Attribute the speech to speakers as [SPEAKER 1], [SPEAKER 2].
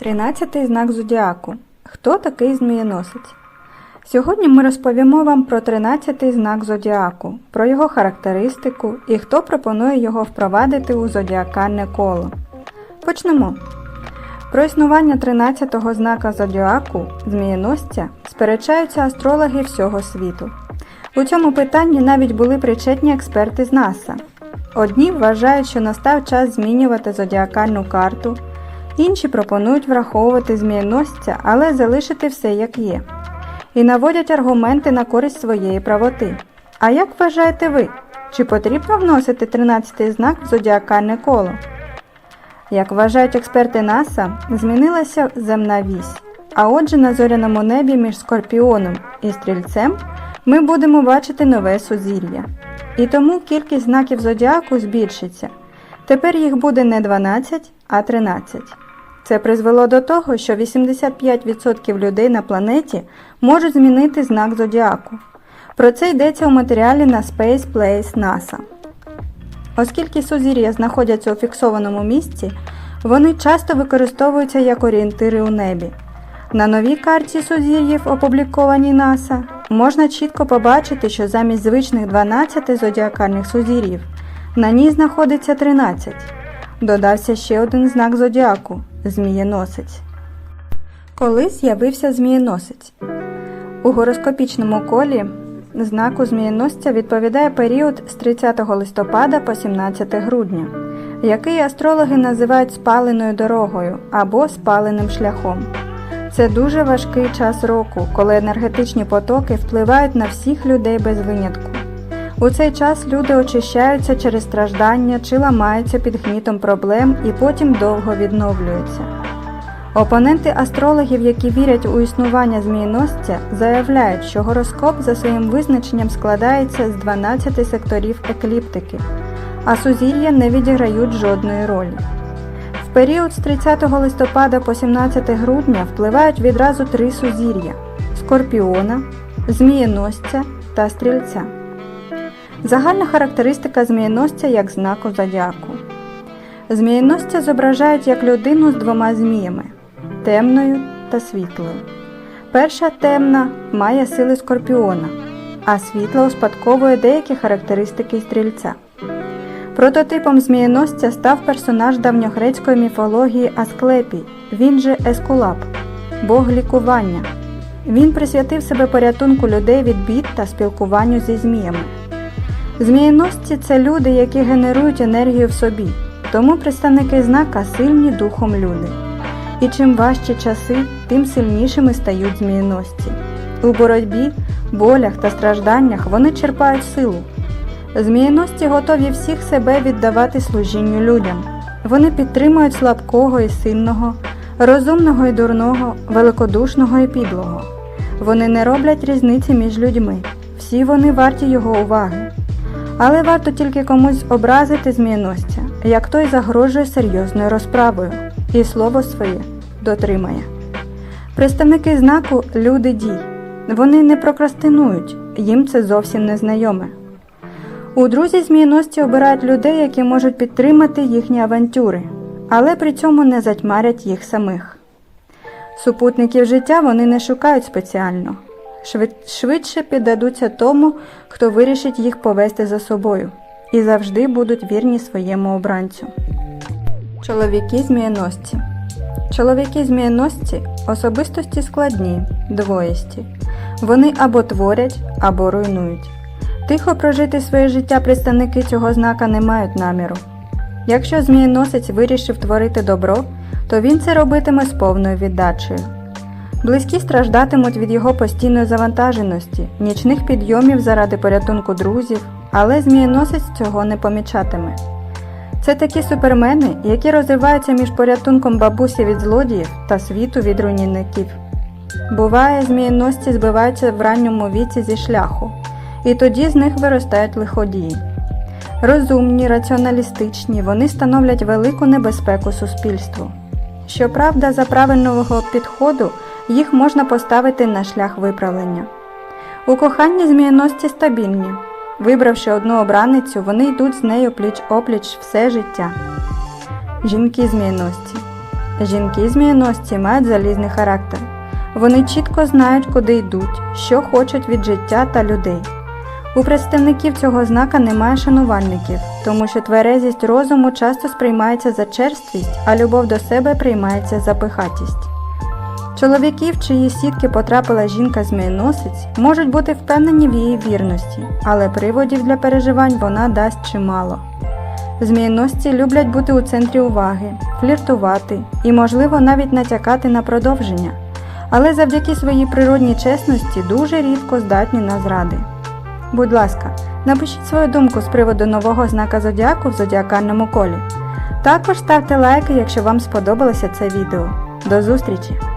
[SPEAKER 1] Тринадцятий знак зодіаку. Хто такий змієносець? Сьогодні ми розповімо вам про тринадцятий знак зодіаку, про його характеристику і хто пропонує його впровадити у зодіакальне коло. Почнемо. Про існування 13-го знака зодіаку змієносця сперечаються астрологи всього світу. У цьому питанні навіть були причетні експерти з НАСА. Одні вважають, що настав час змінювати зодіакальну карту, інші пропонують враховувати змієносця, але залишити все як є. І наводять аргументи на користь своєї правоти. А як вважаєте ви, чи потрібно вносити 13-й знак в зодіакальне коло? Як вважають експерти НАСА, змінилася земна вісь. А отже, на зоряному небі між Скорпіоном і Стрільцем ми будемо бачити нове сузір'я. І тому кількість знаків зодіаку збільшиться. Тепер їх буде не 12, а 13. Це призвело до того, що 85% людей на планеті можуть змінити знак зодіаку. Про це йдеться у матеріалі на Space Place NASA. Оскільки сузір'я знаходяться у фіксованому місці, вони часто використовуються як орієнтири у небі. На новій карті сузір'їв, опублікованій НАСА, можна чітко побачити, що замість звичних 12 зодіакальних сузір'їв на ній знаходиться 13. Додався ще один знак зодіаку змієносець. Коли з'явився змієносець? У гороскопічному колі знаку змієносця відповідає період з 30 листопада по 17 грудня, який астрологи називають спаленою дорогою або спаленим шляхом. Це дуже важкий час року, коли енергетичні потоки впливають на всіх людей без винятку. У цей час люди очищаються через страждання чи ламаються під гнітом проблем і потім довго відновлюються. Опоненти астрологів, які вірять у існування змієносця, заявляють, що гороскоп за своїм визначенням складається з 12 секторів екліптики, а сузір'я не відіграють жодної ролі. В період з 30 листопада по 17 грудня впливають відразу три сузір'я скорпіона, змієносця та стрільця. Загальна характеристика змієносця як знаку зодіаку. Змієносця зображають як людину з двома зміями темною та світлою. Перша темна має сили скорпіона, а світла успадковує деякі характеристики стрільця. Прототипом змієносця став персонаж давньогрецької міфології Асклепій, він же Ескулап, бог лікування. Він присвятив себе порятунку людей від бід та спілкуванню зі зміями. Змієносці це люди, які генерують енергію в собі, тому представники знака сильні духом люди. І чим важчі часи, тим сильнішими стають змієносці. У боротьбі, болях та стражданнях вони черпають силу. Змієносці готові всіх себе віддавати служінню людям. Вони підтримують слабкого і сильного, розумного і дурного, великодушного і підлого. Вони не роблять різниці між людьми. Всі вони варті його уваги. Але варто тільки комусь образити змієносця, як той загрожує серйозною розправою, і слово своє дотримає. Представники знаку люди дій. Вони не прокрастинують, їм це зовсім не знайоме. У друзі змієносці обирають людей, які можуть підтримати їхні авантюри, але при цьому не затьмарять їх самих. Супутників життя вони не шукають спеціально, швидше піддадуться тому, хто вирішить їх повести за собою, і завжди будуть вірні своєму обранцю. Чоловіки змієносці Чоловіки змієносці особистості складні, двоїсті. Вони або творять, або руйнують. Тихо прожити своє життя представники цього знака не мають наміру. Якщо змієносець вирішив творити добро, то він це робитиме з повною віддачею. Близькі страждатимуть від його постійної завантаженості, нічних підйомів заради порятунку друзів, але змієносець цього не помічатиме. Це такі супермени, які розриваються між порятунком бабусі від злодіїв та світу від руйнівників. Буває, змієносці збиваються в ранньому віці зі шляху, і тоді з них виростають лиходії. Розумні, раціоналістичні, вони становлять велику небезпеку суспільству. Щоправда, за правильного підходу їх можна поставити на шлях виправлення. У коханні змієносці стабільні. Вибравши одну обраницю, вони йдуть з нею пліч опліч все життя. Жінки змієносці. Жінки змієносці мають залізний характер. Вони чітко знають, куди йдуть, що хочуть від життя та людей. У представників цього знака немає шанувальників, тому що тверезість розуму часто сприймається за черствість, а любов до себе приймається за пихатість. Чоловіки, в чиї сітки потрапила жінка змієносець, можуть бути впевнені в її вірності, але приводів для переживань вона дасть чимало. Змієносці люблять бути у центрі уваги, фліртувати і, можливо, навіть натякати на продовження, але завдяки своїй природній чесності дуже рідко здатні на зради. Будь ласка, напишіть свою думку з приводу нового знака зодіаку в зодіакальному колі. Також ставте лайки, якщо вам сподобалося це відео. До зустрічі!